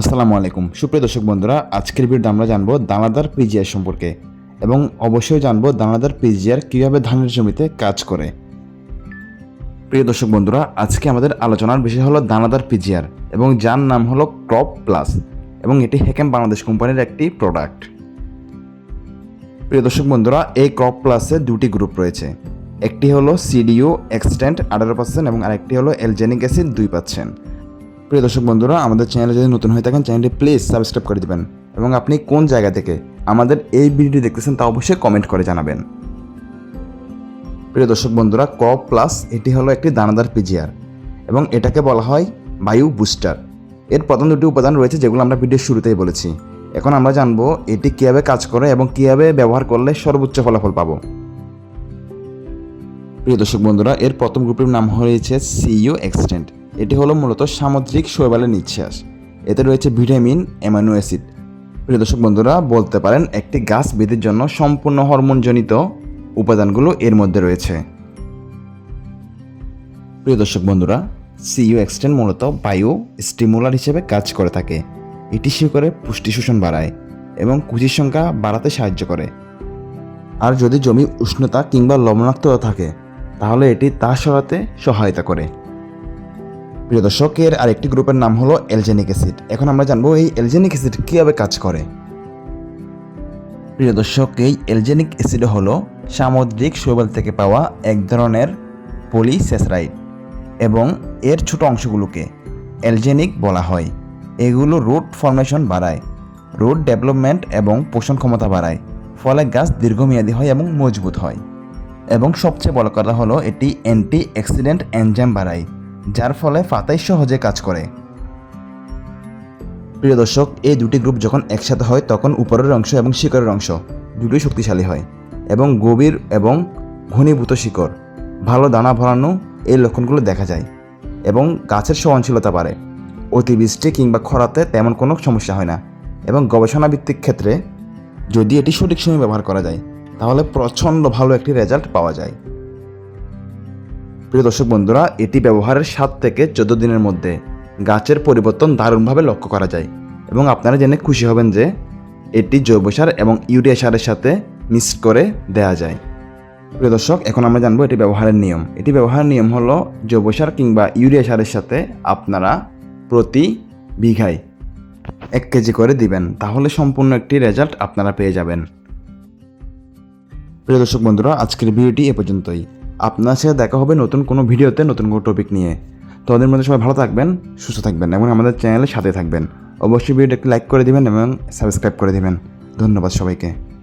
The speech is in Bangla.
আসসালামু আলাইকুম। সুপ্রিয় দর্শক বন্ধুরা, আজকের ভিডিওতে আমরা জানব দানাদার পিজিআর সম্পর্কে এবং অবশ্যই জানব দানাদার পিজিআর কীভাবে ধানের জমিতে কাজ করে। প্রিয় দর্শক বন্ধুরা, আজকে আমাদের আলোচনার বিষয় হলো দানাদার পিজিআর এবং যার নাম হলো ক্রপ প্লাস এবং এটি হেকেম বাংলাদেশ কোম্পানির একটি প্রোডাক্ট। প্রিয় দর্শক বন্ধুরা, এই ক্রপ প্লাসে দুটি গ্রুপ রয়েছে। একটি হলো সিডিও এক্সটেন্ট আঠারো পার্সেন্ট এবং আরেকটি হলো এলজেনিক অ্যাসিড দুই পার্সেন্ট। প্রিয় দর্শক বন্ধুরা, আমাদের চ্যানেলে যদি নতুন হয়ে থাকেন, চ্যানেলটি প্লিজ সাবস্ক্রাইব করে দিবেন। এবং আপনি কোন জায়গা থেকে আমাদের এই ভিডিওটি দেখতেছেন তা অবশ্যই কমেন্ট করে জানাবেন। প্রিয় দর্শক বন্ধুরা, ক প্লাস এটি হলো একটি দানাদার পিজিআর এবং এটাকে বলা হয় বায়ু বুস্টার এর প্রধান দুটি উপাদান রয়েছে যেগুলো আমরা ভিডিওর শুরুতেই বলেছি। এখন আমরা জানব এটি কীভাবে কাজ করে এবং কীভাবে ব্যবহার করলে সর্বোচ্চ ফলাফল পাবো। প্রিয় দর্শক বন্ধুরা, এর প্রথম গ্রুপের নাম হয়েছে সিইও এক্সটেন্ট এটি হলো মূলত সামুদ্রিক শৈবালের নিঃশ্বাস। এতে রয়েছে ভিটামিন, অ্যামাইনো অ্যাসিড। প্রিয় দর্শক বন্ধুরা, বলতে পারেন একটি গাছ বৃদ্ধির জন্য সম্পূর্ণ হরমোনজনিত উপাদানগুলো এর মধ্যে রয়েছে। প্রিয় দর্শক বন্ধুরা সিইউ এক্সটেন্ট মূলত বায়ু স্টিমুলার হিসেবে কাজ করে থাকে। এটি শিকড়ে পুষ্টি শোষণ বাড়ায় এবং কুচির সংখ্যা বাড়াতে সাহায্য করে। আর যদি জমি উষ্ণতা কিংবা লবণাক্ততা থাকে, তাহলে এটি তা সরাতে সহায়তা করে। প্রিয় দর্শক এর আরেকটি গ্রুপের নাম হলো এলজেনিক অ্যাসিড। এখন আমরা জানব এই এলজেনিক অ্যাসিড কীভাবে কাজ করে। প্রিয় দর্শক, এই এলজেনিক অ্যাসিড হলো সামুদ্রিক শৈবাল থেকে পাওয়া এক ধরনের পলিস্যাসারাইড এবং এর ছোট অংশগুলোকে এলজেনিক বলা হয়। এগুলো রুট ফর্মেশন বাড়ায়, রুট ডেভেলপমেন্ট এবং পোষণ ক্ষমতা বাড়ায়, ফলে গাছ দীর্ঘমেয়াদী হয় এবং মজবুত হয়। এবং সবচেয়ে বড় কথা হলো এটি অ্যান্টি অ্যাক্সিডেন্ট এনজাইম বাড়ায়। যার ফলে পাতাই সহজে কাজ করে। প্রিয় দর্শক, এই দুটি গ্রুপ যখন একসাথে হয়, তখন উপরের অংশ এবং শিকড়ের অংশ দুটোই শক্তিশালী হয় এবং গভীর এবং ঘনীভূত শিকড় ভালো দানা ভরানো এই লক্ষণগুলো দেখা যায় এবং গাছের সহনশীলতা বাড়ে। অতিবৃষ্টি কিংবা খরাতে তেমন কোনো সমস্যা হয় না এবং গবেষণা ভিত্তিক ক্ষেত্রে যদি এটি সঠিক সময় ব্যবহার করা যায়, তাহলে প্রচণ্ড ভালো একটি রেজাল্ট পাওয়া যায়। প্রিয় দর্শক বন্ধুরা, এটি ব্যবহারের সাত থেকে চোদ্দ দিনের মধ্যে গাছের পরিবর্তন দারুণভাবে লক্ষ্য করা যায়। এবং আপনারা জেনে খুশি হবেন যে এটি জৈব সার এবং ইউরিয়া সারের সাথে মিক্স করে দেয়া যায়। প্রিয় দর্শক, এখন আমরা জানব এটি ব্যবহারের নিয়ম। এটি ব্যবহারের নিয়ম হলো জৈব সার কিংবা ইউরিয়া সারের সাথে আপনারা প্রতি বিঘায় এক কেজি করে দিবেন। তাহলে সম্পূর্ণ একটি রেজাল্ট আপনারা পেয়ে যাবেন। প্রিয় দর্শক বন্ধুরা, আজকের ভিডিওটি এ পর্যন্তই। আপনার সাথে দেখা হবে নতুন কোনো ভিডিওতে নতুন কোনো টপিক নিয়ে। তো ওদের মধ্যে সবাই ভালো থাকবেন, সুস্থ থাকবেন এবং আমাদের চ্যানেলের সাথে থাকবেন। অবশ্যই ভিডিওটা একটু লাইক করে দেবেন এবং সাবস্ক্রাইব করে দেবেন। ধন্যবাদ সবাইকে।